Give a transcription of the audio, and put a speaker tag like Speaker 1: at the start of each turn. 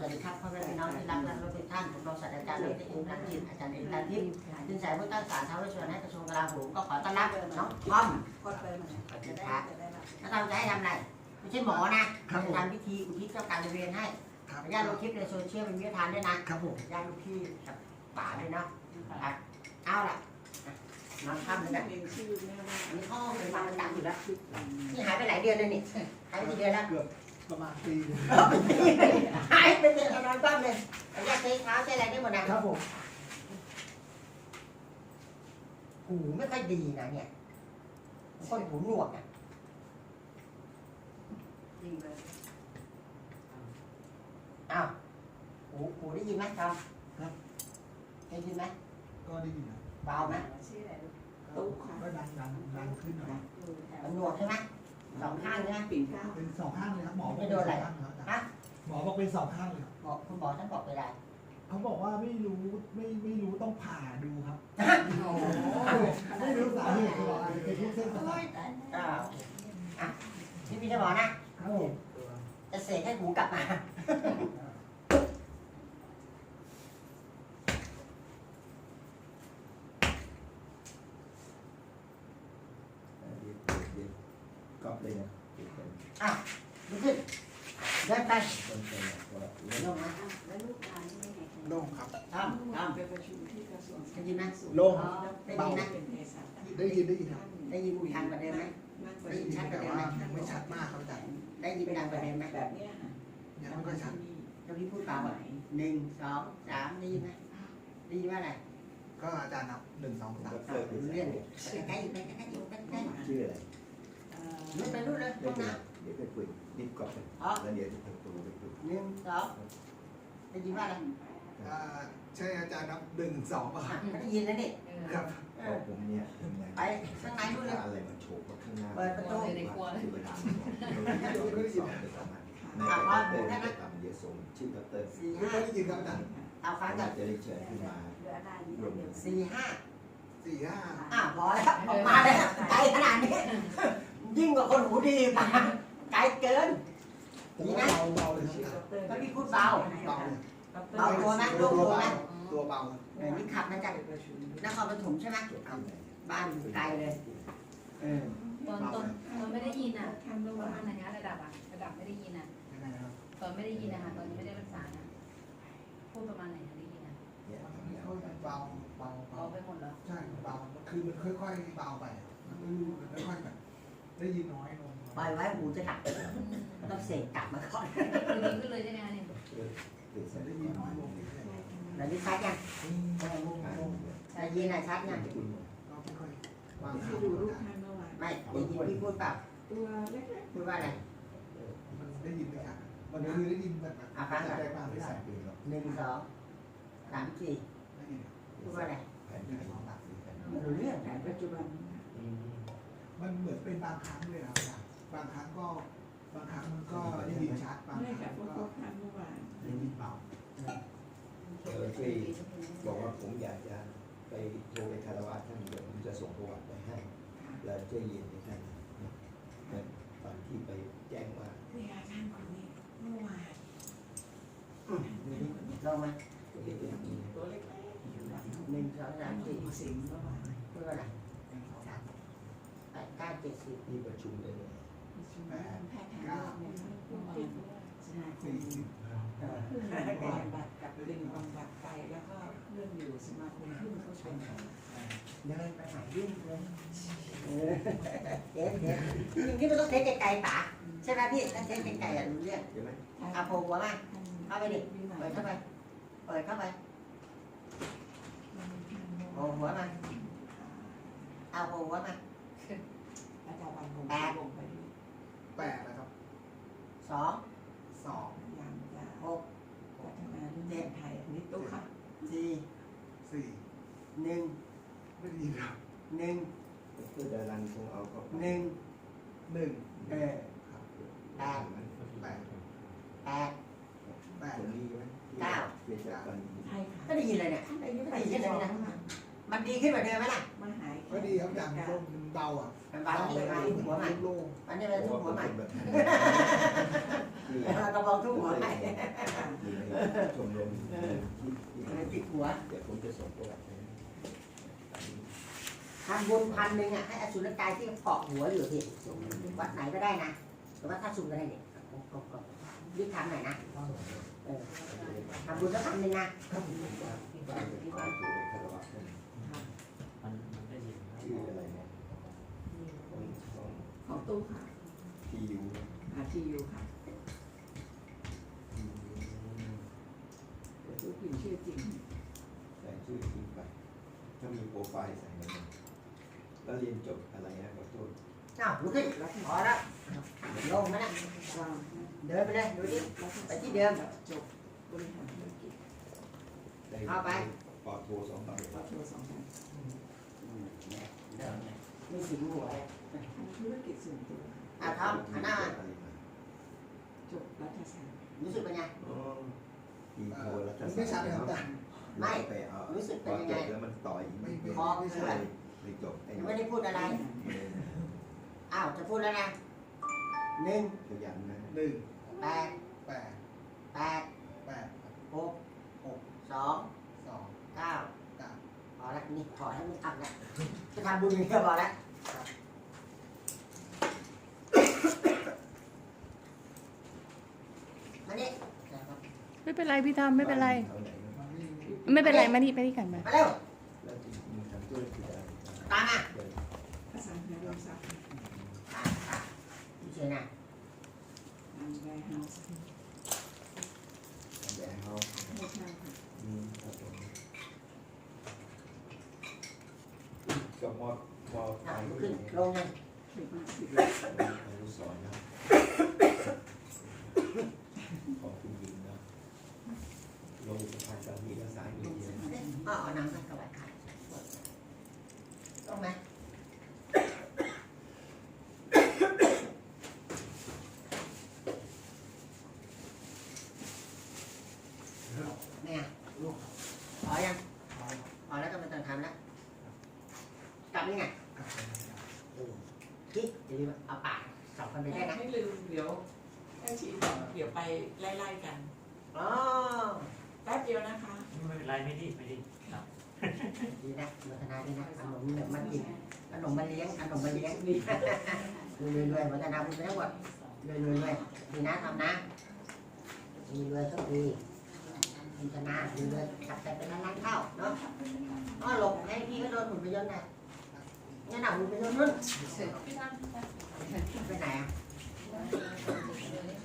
Speaker 1: สวัสดีครับพ่อแม่พี่น้องที่รักและรักทุกท่านผมรองศาสตราจารย์ดรเอกนันทินอาจารย์เอกนันทิพย์สินแสผู้ตั้งศาลท้าวเวสสุวรรณให้กระทรวงกลาโหมก็ขอต้อนรับน้องทอม
Speaker 2: กดไปเหมือน
Speaker 1: สวัสดีครับแล้วเราจะให้ทำอะไรไม่ใช่หมอนะเราจะทำพิธีอุทิศเจ้ากรรมนายเวรให้
Speaker 3: ครับ
Speaker 1: ญาติลงคลิปในโซเชียลเป็นวิทยาทานด้วยนะครับ
Speaker 3: ผม
Speaker 1: ญาติลูกพี่กับป๋าด้วยเนาะครับเอาล่ะอะน้องทำเลยนะ
Speaker 2: เรียนชื่อแม่ว่า
Speaker 1: อันนี้ห้องเป็นมาประจำอยู่แล้วนี่หายไปหลายเดือนเลยนี่หายไปกี่เดือนแล้ว
Speaker 3: ประมาณปีหนึง
Speaker 1: หายไปเดือนละนอนก้อนเลยแต่ยาเซ็เท้าใช้อะไรได้หมดนะครับ
Speaker 3: ผม
Speaker 1: หูไม่ค่อยดีนะเนี่ยคนหูหนวกอะ
Speaker 2: จริงเลย
Speaker 1: อ้าวหูหูได้ยินไหมจอมได้ยินไหม
Speaker 3: ก็ได้ยินนะ
Speaker 1: เบาไหม
Speaker 2: ชื่ออะไรลูก
Speaker 3: ก็ก็ดังดังดังขึ้นหน่อย
Speaker 1: มันหนวกใช่ไหม สองข้างใช่ไหม
Speaker 2: ปิ่นเกล้า
Speaker 3: เป็นสองข้างเลยครับหมอบอก
Speaker 1: ไม่โดนอะไร
Speaker 3: เป็สองข้างครับ
Speaker 1: ฮะ
Speaker 3: หมอบอกเป็นสองข้างเลยครับ
Speaker 1: บอกคุณหมอท่านบอกไปได้
Speaker 3: เขาบอกว่าไม่รู้ไม่ไม่รู้ต้องผ่าดูครับ
Speaker 2: โอ้
Speaker 3: ไม่รู้สาเหตุคืออะไรเป็นทุกเส้นประสาท
Speaker 1: อ่าอะนี่พี่จะบอกนะ ครับ
Speaker 3: ผม
Speaker 1: จะเสกให้หูกลับมา
Speaker 4: ก็ เลยนะ
Speaker 1: ลุกขึ้นเดินไป
Speaker 4: นเป็นคน
Speaker 1: ลงมา
Speaker 2: แล้วลูกชายนี่ไง
Speaker 3: โล่งครับ
Speaker 1: ทำทำ
Speaker 2: ได้
Speaker 1: ยินไหม
Speaker 3: โล่ง
Speaker 1: ได้ยินนะ
Speaker 2: เป็นเภสัช
Speaker 3: ได้ยินได้ยินครับ
Speaker 1: ได้ยินชัดกว่าเดิมไหม
Speaker 2: นั่งประ
Speaker 3: ได้
Speaker 2: ชุม
Speaker 3: ยินแต่ว่ายังไม่ชัดมากครับอาจารย์
Speaker 1: ได้ยินดังกว่าเดิมไหม
Speaker 2: แบบนี้ยั
Speaker 3: งไม่ค่อยชัด
Speaker 1: แล้วพี่พูดเปล่าอะหนึ่งสองสามได้ยินไหมได้ยินว่าอะไร
Speaker 3: ก็อาจารย์นับหนึ่งสองสาม
Speaker 4: เรื่
Speaker 1: องใกล้ๆอยู่ใกล้ๆอยู่ใกล้ๆ
Speaker 4: ชื่ออะไร
Speaker 1: ไม่ไปรู้เลย
Speaker 4: เดี๋
Speaker 1: ห้
Speaker 4: ย
Speaker 1: อ
Speaker 4: ว
Speaker 1: งน้
Speaker 4: เดี๋ยวไปคุยรีบกลับไปำ
Speaker 1: อ๋อ
Speaker 4: แล้วเดี๋ยวจะไปคุยไปคุย
Speaker 1: หนึ่งสองได้ยินว่าอะไร
Speaker 3: อ่าใช่อาจารย์นับหนึ่งสองป่ะค
Speaker 1: อะ
Speaker 3: รับ
Speaker 1: ได้ยินแล้วนี่
Speaker 3: ครับ
Speaker 1: เอ
Speaker 4: เพราะ
Speaker 1: อ
Speaker 4: ผมเนี่ย
Speaker 1: ไปข้างในดูเลย
Speaker 4: อะไรมาโฉบข้างหน้า
Speaker 1: เปิดประตู
Speaker 4: ในครัวคือประธานสองไปสองมาในเตอร์จะทำเยสมชื่อดร
Speaker 1: สี่
Speaker 3: ไม่
Speaker 1: ห้า
Speaker 3: ได้ยินครับอาจารย์
Speaker 1: เอาฟัง
Speaker 4: จะ
Speaker 1: กัน
Speaker 4: ได้เชิญขึ้นมา
Speaker 2: เหลืออะไร
Speaker 4: รวมกัน
Speaker 1: สี่ห้า
Speaker 3: สี่ห้า
Speaker 1: อ้าวพอแล้วออกมาแล้วไกลขนาดนี้ ยิ่งกว่าคนหูดีป่ะไกลเกิน
Speaker 3: แต่ว่าเบาเบาเลยครับอาจารย์
Speaker 1: แล้วพี่พูดเบา
Speaker 3: เบาเลย
Speaker 1: เบาตัวไหมโล่งตัวไหม
Speaker 3: ตัวเบา
Speaker 1: เออนี่ขับมาจากนครปฐมใช่ไหม
Speaker 4: จบที่ไหน
Speaker 1: บ้านอยู่ไกลเลยเออ
Speaker 5: ตอนตอนตอนไม่ได้ยินอะ
Speaker 2: ทำเมื่อ
Speaker 5: ป
Speaker 2: วา
Speaker 5: ระ
Speaker 2: น
Speaker 5: มาณไหนคะระดับอะระดับไม่ได้ยินอะ
Speaker 3: ยังไงนะครับ
Speaker 5: ตอนไม่ได้ยินนะคะตอนยังไม่ได้รักษานะพูดประมาณไหนคะได้ยินอะ
Speaker 4: เนี่ย
Speaker 3: มัน
Speaker 4: ทำอย่าง
Speaker 3: ค่อยเบาเบา
Speaker 5: เบา
Speaker 3: เบา
Speaker 5: ไปหมดเหรอ
Speaker 3: ใช่เบาคือมันค่อย ๆ เบาไปมันค่อยๆแบบ ได้ยินน้อยลง
Speaker 1: ปล่อยไว้หูจะดับต้องเสกกลับมาก่อน
Speaker 5: คือดีขึ้นเลยใช่ไหมคะเนี่ย
Speaker 4: ตื่นสาย
Speaker 3: ได้
Speaker 4: ได้
Speaker 3: ยิ
Speaker 4: ยิ
Speaker 3: น
Speaker 4: น
Speaker 3: น้
Speaker 4: น้
Speaker 3: อ
Speaker 4: อยย
Speaker 3: ล
Speaker 4: ล
Speaker 3: ง
Speaker 4: ง
Speaker 3: เรื่อย
Speaker 1: แล้วนี่ชัดยัง
Speaker 3: ๆได้ยิน
Speaker 1: ได้ยินอะชัดยัง
Speaker 4: คุณ
Speaker 3: เราค่อยๆวาง
Speaker 2: ที่
Speaker 3: ขา
Speaker 2: ดูลูกทานเมื่อวาน
Speaker 1: ไม่ได้ยินพี่พูดเปล่า
Speaker 2: ตัวเล็ก
Speaker 1: พูดว่าอะไร
Speaker 3: มันได้ยินไหมครับมันคือได้ยินแบบแบบแตกต่าง
Speaker 4: ไม่
Speaker 3: ไม่ได้
Speaker 4: ใส่ปืนหรอก
Speaker 1: หนึ่งสองสามสี่
Speaker 3: ได้ยิน
Speaker 1: พูดว่าอะไร
Speaker 4: แผ่นไทยของหลักสีกัน
Speaker 1: ไม่รู้เรื่อง
Speaker 2: ๆแต่ปัจจุบัน
Speaker 3: มันเหมือนเป็นบางครั้งเลยครับบางครั้งก็บางครั้งมันก็ได้ยินชัดบางค
Speaker 2: ไม่
Speaker 3: รั้ง
Speaker 2: กับพวก
Speaker 3: ก็
Speaker 2: ทานเมื่อวาน
Speaker 3: ได้ยินเบา
Speaker 4: เออช่วยบอกว่าผมอยากจะไปโทรไปคารวะท่านเดี๋ยวผมจะส่งประวัติไปให้แล้วช่วยเย็นให้ท่านนะตอนที่ไปแจ้งว่า
Speaker 2: เนี่ยท่านคนนี้เมื่อวาน
Speaker 1: ลงมา
Speaker 4: ตัวเล็กอย่างนี้
Speaker 2: ตัวเล็กๆอยู่หลัง
Speaker 1: หนึ่งสองสาม
Speaker 2: สี่
Speaker 1: สิ
Speaker 2: งเมื่อวาน
Speaker 1: พูดว่าอะไร เจ็ดสิบ
Speaker 4: นี่ประชุมเลยเลย
Speaker 2: แพทย์ทางเกเนี่ยเมื่อวาใช่
Speaker 3: สี่สิบ
Speaker 1: เออ
Speaker 2: ขึ้นบำบัดกับดึงบำบัดไปแล้วก็เรื่องอยู่สมาคมขึ้นเขาชม
Speaker 1: เดินไปหายุ่องเลยเออเทสเทสจริงๆที่มันต้องเทสไกลๆป๋าใช่ไหมพี่ถ้าเทสไกลๆอะรู้เรื่อง
Speaker 4: ใช่ไหม
Speaker 1: เอาโผล่หัวมาเข้าไปดิเปิดเข้าไปเปิดเข้าไปโผล่หัวมาเอาโผล่หัวมา
Speaker 2: อาจารย์วันผมลงไปดู
Speaker 3: แปดนะครับ
Speaker 1: สอง
Speaker 3: สอง
Speaker 2: พยายามจะ
Speaker 1: หก
Speaker 2: พัฒนาเรื่องเรียนไทยอันนี้ตุ๊กค่ะ
Speaker 1: สี่
Speaker 3: สี่
Speaker 1: หนึ่ง
Speaker 3: ไม่ได้ยินครับ
Speaker 1: หนึ่ง
Speaker 4: เพื่อดารันคงเอาเข้าไป
Speaker 1: หนึ่ง
Speaker 3: หนึ่ง
Speaker 1: เออ
Speaker 4: ครับ
Speaker 3: แปด
Speaker 1: แปด
Speaker 3: แปด
Speaker 4: คนนี้ไหม
Speaker 1: เก้า
Speaker 4: เพื่อจะกัน
Speaker 2: ใช่ค่ะ
Speaker 1: ก็ได้ยินเลยเนี่ยได้ยิน
Speaker 2: ไป
Speaker 1: ได้ยิน
Speaker 2: ที่
Speaker 1: เลย
Speaker 2: สอง
Speaker 1: นะ
Speaker 2: ค่ะ
Speaker 1: มันดีขึ้นกว่าเดิมไหมล่ะ
Speaker 2: มันหาย
Speaker 3: ก็ดีครับอาจารย์ก็เบ เบาอะ
Speaker 1: มันบานที่มาทุกหัวใหม่
Speaker 3: โล่ง
Speaker 1: มันนี่เป็นทุกหัวใหม่
Speaker 4: แบบที่
Speaker 1: เรากระบอกทุกหัวใหม่
Speaker 4: อยู่ในชมรมที่
Speaker 1: มันติดหัว
Speaker 4: เดี๋ยวผมจะส่งประวัติไปให้
Speaker 1: ทำบุญพันหนึ่งอะให้อสุรกายที่เกาะหัวอยู่ที่วัดไหนก็ได้นะหรือว่าถ้าซุ่มก็ได้เนี่ยกบกบรีบทำหน่อยนะเออทำบุญแล้วพันหนึ่งนะ
Speaker 4: ตู้ค่ะที
Speaker 6: ยู
Speaker 4: อา
Speaker 2: ทียูค่ะแต่ตู้พิมพ์ชื่อจริง
Speaker 4: ใส่ชื่อจริงไป ถ้ามีโปรไฟล์ใส่เลยแล้วเรียนจบอะไรนะขอโทษ
Speaker 1: อ้าวลุกขึ้น
Speaker 2: แล้วก็
Speaker 1: พอแล้วลงมานะ
Speaker 2: วาง
Speaker 1: เดินไปเลยดูดิ
Speaker 2: แล้วก็
Speaker 1: ไปที่เดิม
Speaker 2: จบบริหารธุรกิจ
Speaker 4: ได้
Speaker 1: เข้าไป
Speaker 4: ปอโทสองใบ
Speaker 2: ปอโทสองพัน
Speaker 1: มีสิงหัวเลย
Speaker 2: ทำธุรกิจส่วนตัว
Speaker 1: อะครับหันหน้ามา
Speaker 2: จบรัฐศาสตร์
Speaker 1: รู้สึกเป็นไง
Speaker 4: อ๋อปีโทรัฐ
Speaker 3: ไม่ชัดเลยครับแต่
Speaker 1: ไม่
Speaker 4: ไปเอา
Speaker 1: รู้สึก
Speaker 4: พ
Speaker 1: เป็น
Speaker 4: อ
Speaker 1: ยัง
Speaker 4: จ
Speaker 1: ไง
Speaker 4: บแล้วมันต่อย
Speaker 3: ไม่ไม่
Speaker 1: พอ
Speaker 3: ไม่
Speaker 1: เพื่
Speaker 3: ใช่
Speaker 1: อน
Speaker 4: ไม่จบไอ้
Speaker 1: ไม่ได้พูดอะไร
Speaker 4: เออ
Speaker 1: อ้าวจะพูดแล้วนะหนึ่ง
Speaker 4: ขยันนะ
Speaker 3: หนึ่ง
Speaker 1: แปด
Speaker 3: แปด
Speaker 1: แปด
Speaker 3: แปด
Speaker 1: หกหกสอง
Speaker 3: สอง
Speaker 1: เก้า
Speaker 3: เก้า
Speaker 1: พอแล้วนี่พอแล้วไม่ทำแล้ว จะทำบุญอย่างเดียวพอแล้วมานี่
Speaker 7: ไม่เป็นไรพี่ทำไม่เป็นไร
Speaker 4: อาหน
Speaker 3: มันไม่
Speaker 7: ไม่เป็นไรมานี่ไปนี่กันมา
Speaker 1: มาเร็ว
Speaker 4: แล้วจริงๆทำธุรกิจอะไร
Speaker 1: ตามมา
Speaker 4: เดี๋ยว
Speaker 2: อสังหาริมทรัพย์
Speaker 1: อ่าอ่าพี่เชยนะ
Speaker 2: อันแวร์เฮาส์
Speaker 4: แบงค์เขา
Speaker 2: ไม่ใช่ค่ะ
Speaker 4: อืมครับผมก็ มอบมอบ
Speaker 1: อะ
Speaker 4: ไป
Speaker 1: ก
Speaker 4: ขึ้
Speaker 1: ขึ้
Speaker 4: น
Speaker 1: ลงเลย
Speaker 2: อมาสิบ
Speaker 4: อนุสรณ์นะของคุณหญิงนะลงสะพานสามีและสายมีเดีย
Speaker 1: อ้าวเอาน้ำให้ถวายค่ะต้องไหมเนี่ยลูกพอยังพอแล้วก็ไม่ต้องทำแล้วกลับยังไง
Speaker 3: กลับไปนะครับ
Speaker 1: คิดอย่าลืมเอาปากสองคนไปได้นะ
Speaker 2: ไม่ลืมเดี๋ยวแม่ชีบอกเดี๋ยวไปไล่ๆกัน
Speaker 1: อ๋อ
Speaker 2: แป๊บเดียวนะคะ
Speaker 6: ไม่เป็นไรไม่รีบไม่รีบครับ
Speaker 1: ดีนะโมทนาดีนะขนมเนี่ยมากินขนมมาเลี้ยงขนมมาเลี้ยงดีรวยรวยๆโมทนาบุญไปทั้งหมดรวยรวยรวยดีนะทำนะมีรวยก็ดีมีชนะมีรวยกลับไปเป็นล้านๆเท่าเนาะอ๋อหลบให้พี่ก็โดนหุ่นไปยนต์นะงั้นเอาหุ่นไปยนต์ นู่น
Speaker 5: พี่ทำพี่ทำ
Speaker 1: ไปไหนอะ